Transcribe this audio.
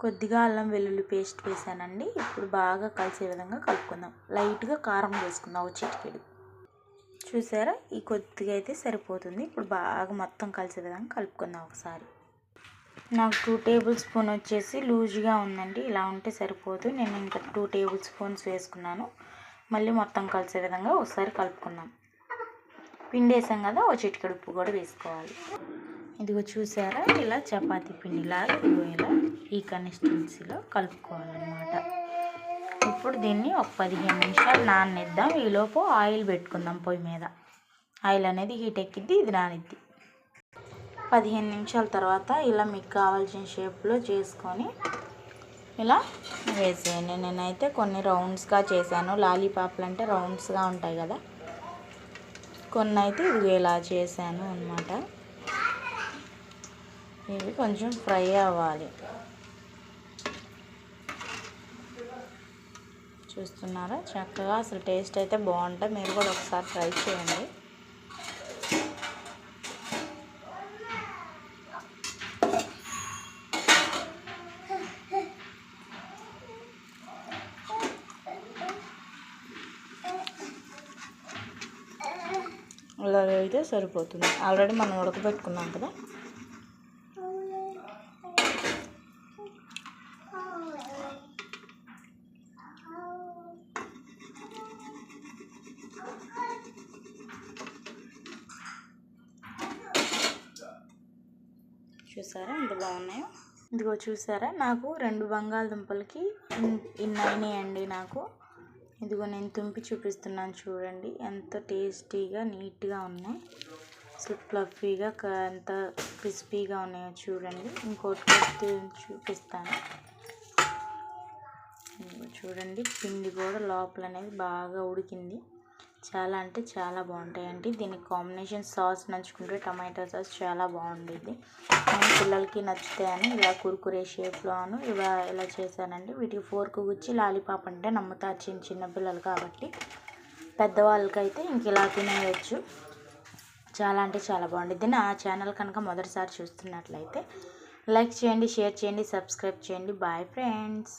కొద్దిగా అల్లం వెల్లుల్లి పేస్ట్ వేసానండి. ఇప్పుడు బాగా కలిసే విధంగా కలుపుకుందాం. లైట్గా కారం వేసుకుందాం. ఒక చిటికెడు. చూసారా? ఈ కొద్దిగా అయితే సరిపోతుంది. ఇప్పుడు బాగా మొత్తం కలిసే విధంగా కలుపుకుందాం ఒకసారి. నాకు టూ టేబుల్ స్పూన్ వచ్చేసి లూజ్గా ఉందండి. ఇలా ఉంటే సరిపోదు. నేను ఇంకా టూ టేబుల్ స్పూన్స్ వేసుకున్నాను. మళ్ళీ మొత్తం కలిసే విధంగా ఒకసారి కలుపుకుందాం. పిండి వేసాం కదా? ఒక చిటికెడు ఉప్పు కూడా వేసుకోవాలి. ఇదిగో చూసారా? ఇలా చపాతి పిండిలాగా ఇదిగో ఇలా ఈ కన్సిస్టెన్సీలో కలుపుకోవాలన్నమాట. ఇప్పుడు దీన్ని ఒక పదిహేను నిమిషాలు నాననిద్దాం. ఈలోపు ఆయిల్ పెట్టుకుందాం పొయ్యి మీద. ఆయిల్ అనేది హీట్ ఎక్కిద్ది ఇది నానిద్ది పదిహేను నిమిషాల తర్వాత ఇలా మీకు కావాల్సిన షేప్లో చేసుకొని ఇలా వేసేయండి. నేనైతే కొన్ని రౌండ్స్గా చేశాను. లాలీపాప్లు అంటే రౌండ్స్గా ఉంటాయి కదా. కొన్ని అయితే ఇది ఇలా చేశాను అనమాట ఇవి కొంచెం ఫ్రై అవ్వాలి. చూస్తున్నారా? చక్కగా అసలు టేస్ట్ అయితే బాగుంటుంది. మీరు కూడా ఒకసారి ట్రై చేయండి. ఇలా అయితే సరిపోతుంది. ఆల్రెడీ మనం ఉడకబెట్టుకున్నాం కదా? చూసారా? ఎంత బాగున్నాయో? ఇదిగో చూసారా? నాకు రెండు బంగాళదుంపలకి ఇన్నైనాయి అండి నాకు. ఇదిగో నేను తుంపి చూపిస్తున్నాను చూడండి. ఎంత టేస్టీగా నీట్గా ఉన్నాయి. అసలు ఫ్లఫీగా ఎంత క్రిస్పీగా ఉన్నాయో చూడండి. ఇంకోటి చూపిస్తాను. చూడండి పిండి కూడా లోపల అనేది బాగా ఉడికింది. చాలా అంటే చాలా బాగుంటాయండి. దీనికి కాంబినేషన్ సాస్ నంచుకుంటే టమాటో సాస్ చాలా బాగుండేది. నేను పిల్లలకి నచ్చుతాయని ఇలా కురుకురే షేప్లోను ఇలా ఇలా చేశానండి. వీటికి ఫోర్క్ గుచ్చి లాలీపాప్ అంటే నమ్ముతారు చిన్న చిన్న పిల్లలు కాబట్టి. పెద్దవాళ్ళకైతే ఇంక ఇలా తినేయచ్చు. చాలా అంటే చాలా బాగుంటుంది నా ఛానల్ కనుక మొదటిసారి చూస్తున్నట్లయితే లైక్ చేయండి షేర్ చేయండి సబ్స్క్రైబ్ చేయండి. Bye friends